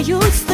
I used